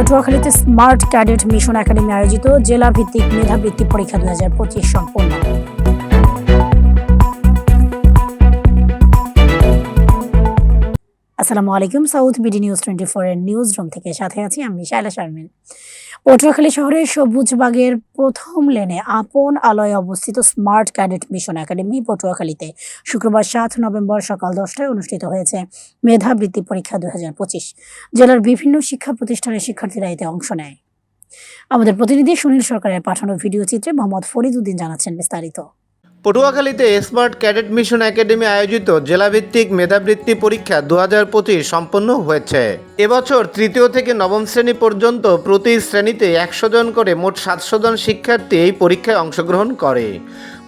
পটুয়াখালীতে smart cadet mission academy আয়োজিত জেলা ভিত্তিক মেধাবৃত্তি পরীক্ষা দু হাজার পঁচিশ সম্পন্ন। আসসালামু আলাইকুম, South BD News twenty four এর নিউজ রুম থেকে সাথে আছি আমি শাইলা শারমিন। পটুয়াখালী শহরের সবুজবাগের প্রথম লেনে আপন আলয়ে অবস্থিত স্মার্ট ক্যাডেট মিশন একাডেমি পটুয়াখালীতে শুক্রবার সাত নভেম্বর সকাল দশটায় অনুষ্ঠিত হয়েছে মেধাবৃত্তি পরীক্ষা পঁচিশ। জেলার বিভিন্ন শিক্ষা প্রতিষ্ঠানের শিক্ষার্থীরা এতে অংশ নেয়। আমাদের প্রতিনিধি সুনীল সরকারের পাঠানো ভিডিও চিত্রে মোহাম্মদ ফরিদ উদ্দিন জানাচ্ছেন বিস্তারিত। পটুয়াখালীতে স্মার্ট ক্যাডেট মিশন একাডেমি আয়োজিত জেলাভিত্তিক মেধাবৃত্তি পরীক্ষা দু হাজার পঁচিশ সম্পন্ন হয়েছে। এবছর তৃতীয় থেকে নবম শ্রেণি পর্যন্ত প্রতি শ্রেণীতে একশো জন করে মোট সাতশো জন শিক্ষার্থী এই পরীক্ষায় অংশগ্রহণ করে।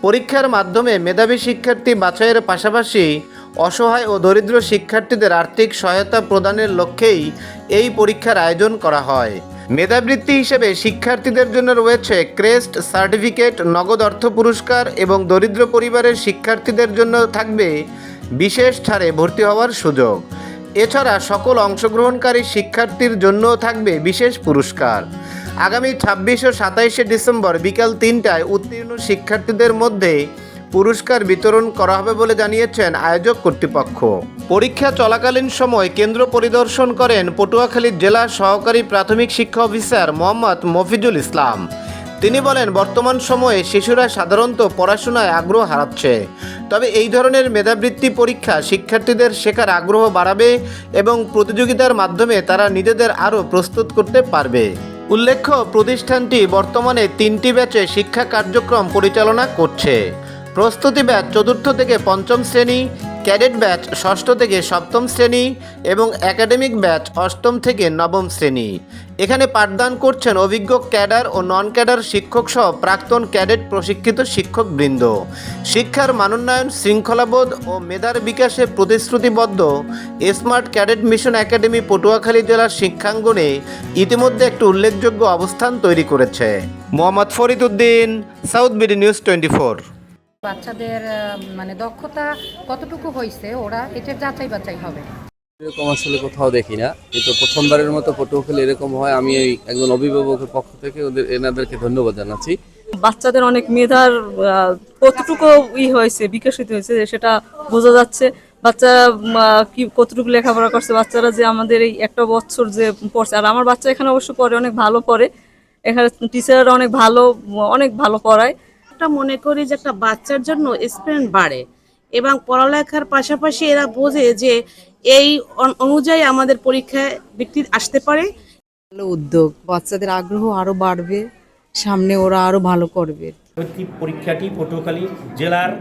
পরীক্ষার মাধ্যমে মেধাবী শিক্ষার্থী বাছাইয়ের পাশাপাশি অসহায় ও দরিদ্র শিক্ষার্থীদের আর্থিক সহায়তা প্রদানের লক্ষ্যেই এই পরীক্ষার আয়োজন করা হয়। মেধাবৃত্তি হিসেবে শিক্ষার্থীদের জন্য রয়েছে ক্রেস্ট সার্টিফিকেট, নগদ অর্থ পুরস্কার এবং দরিদ্র পরিবারের শিক্ষার্থীদের জন্য থাকবে বিশেষ ছাড়ে ভর্তি হওয়ার সুযোগ। এছাড়া সকল অংশগ্রহণকারী শিক্ষার্থীর জন্যও থাকবে বিশেষ পুরস্কার। আগামী ছাব্বিশ ও সাতাইশে ডিসেম্বর বিকাল তিনটায় উত্তীর্ণ শিক্ষার্থীদের মধ্যে পুরস্কার বিতরণ করা হবে বলে জানিয়েছেন আয়োজক কর্তৃপক্ষ। পরীক্ষা চলাকালীন সময় কেন্দ্র পরিদর্শন করেন পটুয়াখালী জেলা সহকারী প্রাথমিক শিক্ষা অফিসার মোহাম্মদ মফিজুল ইসলাম। তিনি বলেন, বর্তমান সময়ে শিশুরা সাধারণত পড়াশোনায় আগ্রহ হারাচ্ছে। তবে এই ধরনের মেধাবৃত্তি পরীক্ষা শিক্ষার্থীদের শেখার আগ্রহ বাড়াবে এবং প্রতিযোগিতার মাধ্যমে তারা নিজেদের আরও প্রস্তুত করতে পারবে। উল্লেখ্য, প্রতিষ্ঠানটি বর্তমানে তিনটি ব্যাচে শিক্ষা কার্যক্রম পরিচালনা করছে। প্রস্তুতি ব্যাচ চতুর্থ থেকে পঞ্চম শ্রেণি, ক্যাডেট ব্যাচ ষষ্ঠ থেকে সপ্তম শ্রেণি এবং একাডেমিক ব্যাচ অষ্টম থেকে নবম শ্রেণি। এখানে পাঠদান করছেন অভিজ্ঞ ক্যাডার ও নন ক্যাডার শিক্ষক সহ প্রাক্তন ক্যাডেট প্রশিক্ষিত শিক্ষকবৃন্দ। শিক্ষার মানোন্নয়ন শৃঙ্খলাবোধ ও মেধার বিকাশে প্রতিশ্রুতিবদ্ধ Smart Cadet Mission Academy Patuakhali জেলার শিক্ষাঙ্গনে ইতিমধ্যে একটি উল্লেখযোগ্য অবস্থান তৈরি করেছে। Mohammad Farid Uddin, South BD News twenty four. বাচ্চাদের মানে দক্ষতা কতটুকু হয়েছে ওরা এটার যাচাই বাছাই হবে? এরকম আসলে কোথাও দেখি না। কিন্তু প্রথমবারের মতো পটুয়াখালী এরকম হয় আমি এই একজন অভিভাবকের পক্ষ থেকে ওদের এনাদেরকে ধন্যবাদ জানাচ্ছি। বাচ্চাদের অনেক মেধার কতটুকু ই হয়েছে বিকশিত হয়েছে সেটা বোঝা যাচ্ছে। বাচ্চা উম, আহ, কি কতটুকু লেখাপড়া করছে বাচ্চারা যে আমাদের এই একটা বছর যে পড়ছে আর আমার বাচ্চা এখানে অবশ্য পড়ে অনেক ভালো পড়ে। এখানে টিচাররা অনেক ভালো অনেক ভালো পড়ায়। একটা মনে করি যে একটা বাচ্চার জন্য স্টুডেন্ট বাড়ে এবং পড়ালেখার পাশাপাশি এরা বোঝে যে এই অনুযায়ী আমাদের পরীক্ষায় ব্যক্তি আসতে পারে। ভালো উদ্যোগ বাচ্চাদের আগ্রহ আরও বাড়বে সামনে ওরা আরও ভালো করবে। পরীক্ষাটি পটুয়াখালী জেলার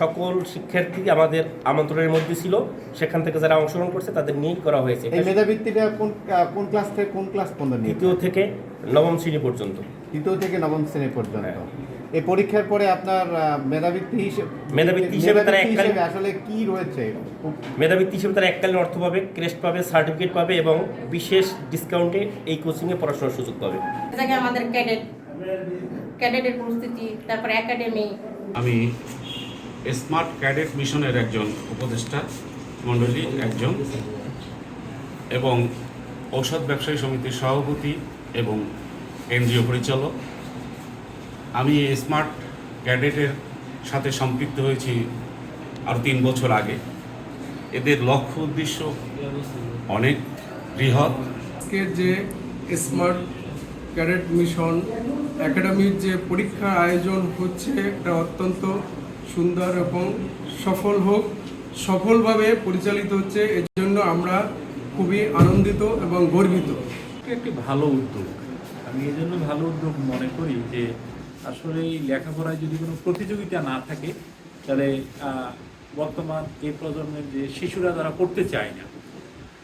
সকল শিক্ষার্থী আমাদের আমন্ত্রণের মধ্যে ছিল সেখান থেকে যারা অংশগ্রহণ করছে তাদের নিয়েই করা হয়েছে। মেধাবৃত্তিটা কোন কোন ক্লাস থেকে কোন ক্লাস পর্যন্ত তৃতীয় থেকে নবম শ্রেণি পর্যন্ত। তৃতীয় থেকে নবম শ্রেণি পর্যন্ত। এই পরীক্ষার পরে আপনার মেধাবৃত্তি হিসেবে মেধাবৃত্তি হিসেবে তারা এককালীন- আসলে কি রয়েছে? মেধাবৃত্তি হিসেবে তারা এককালীন অর্থ পাবে ক্রেস্ট পাবে সার্টিফিকেট পাবে এবং বিশেষ ডিসকাউন্টে এই কোচিংয়ে পড়াশোনার সুযোগ পাবে। আমাদের ক্যাডেট ক্যাডেটের প্রস্তুতি তারপর একাডেমি আমি স্মার্ট ক্যাডেট মিশনের একজন উপদেষ্টা মণ্ডলীর একজন এবং ঔষধ ব্যবসায়ী সমিতির সভাপতি এবং কেন্দ্রীয় পরিচালক। আমি স্মার্ট ক্যাডেটের সাথে সম্পৃক্ত হয়েছি আর তিন বছর আগে। এদের লক্ষ্য উদ্দেশ্য অনেক বৃহৎ। আজকের যে স্মার্ট ক্যাডেট মিশন একাডেমির যে পরীক্ষার আয়োজন হচ্ছে এটা অত্যন্ত সুন্দর এবং সফল হোক সফলভাবে পরিচালিত হচ্ছে এর জন্য আমরা খুবই আনন্দিত এবং গর্বিত। একটি ভালো উদ্যোগ। আমি এই জন্য ভালো উদ্যোগ মনে করি যে আসলে এই লেখাপড়ায় যদি কোনো প্রতিযোগিতা না থাকে, তাহলে বর্তমান এই প্রজন্মের যে শিশুরা তারা পড়তে চায় না।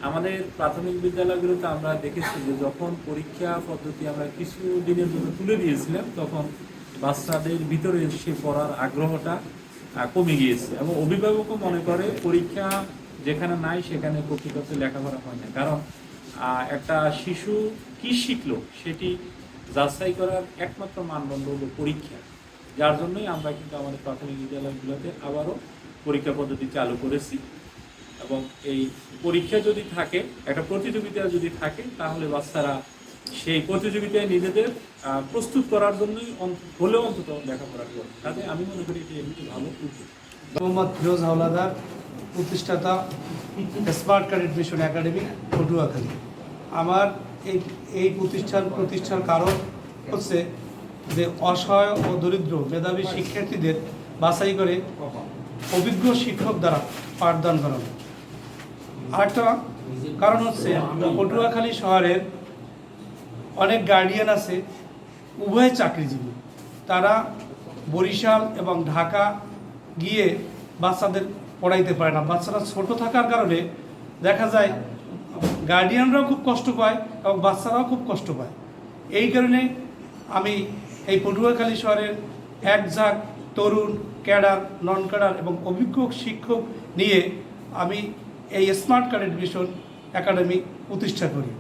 আমাদের প্রাথমিক বিদ্যালয়গুলোতে আমরা দেখেছি যে যখন পরীক্ষা পদ্ধতি আমরা কিছু দিনের জন্য তুলে দিয়েছিলাম, তখন বাচ্চাদের ভিতরে সে পড়ার আগ্রহটা কমে গিয়েছে। এবং অভিভাবকও মনে করে পরীক্ষা যেখানে নাই সেখানে প্রকৃততে লেখাপড়া হয় না। কারণ একটা শিশু কি শিখলো সেটি যাচাই করার একমাত্র মানদণ্ড হলো পরীক্ষা। যার জন্যই আমরা কিন্তু আমাদের প্রাথমিক বিদ্যালয়গুলোতে আবারও পরীক্ষা পদ্ধতি চালু করেছি। এবং এই পরীক্ষা যদি থাকে, একটা প্রতিযোগিতা যদি থাকে, তাহলে বাচ্চারা সেই প্রতিযোগিতায় নিজেদের প্রস্তুত করার জন্যই হলেও অন্তত লেখাপড়া করে তাতে আমি মনে করি এটি একটি ভালো উদ্যোগ। মোহাম্মদ ফিরোজ হাওলাদার, প্রতিষ্ঠাতা Smart Cadet Mission Academy Patuakhali. আমার এই এই প্রতিষ্ঠান, প্রতিষ্ঠার কারণ হচ্ছে যে অসহায় ও দরিদ্র মেধাবী শিক্ষার্থীদের বাছাই করে অভিজ্ঞ শিক্ষক দ্বারা পাঠদান করানো আরেকটা কারণ হচ্ছে পটুয়াখালী শহরের অনেক গার্ডিয়ান আছে, উভয় চাকরিজীবী। তারা বরিশাল এবং ঢাকা গিয়ে বাচ্চাদের পড়াইতে পারে না। বাচ্চারা ছোট থাকার কারণে দেখা যায় গার্ডিয়ানরাও খুব কষ্ট পায় এবং বাচ্চারাও খুব কষ্ট পায়। এই কারণে আমি এই পটুয়াখালী শহরের এক ঝাঁক তরুণ, ক্যাডার নন ক্যাডার এবং অভিজ্ঞ শিক্ষক নিয়ে আমি এই স্মার্ট ক্যাডেট মিশন একাডেমি প্রতিষ্ঠা করি।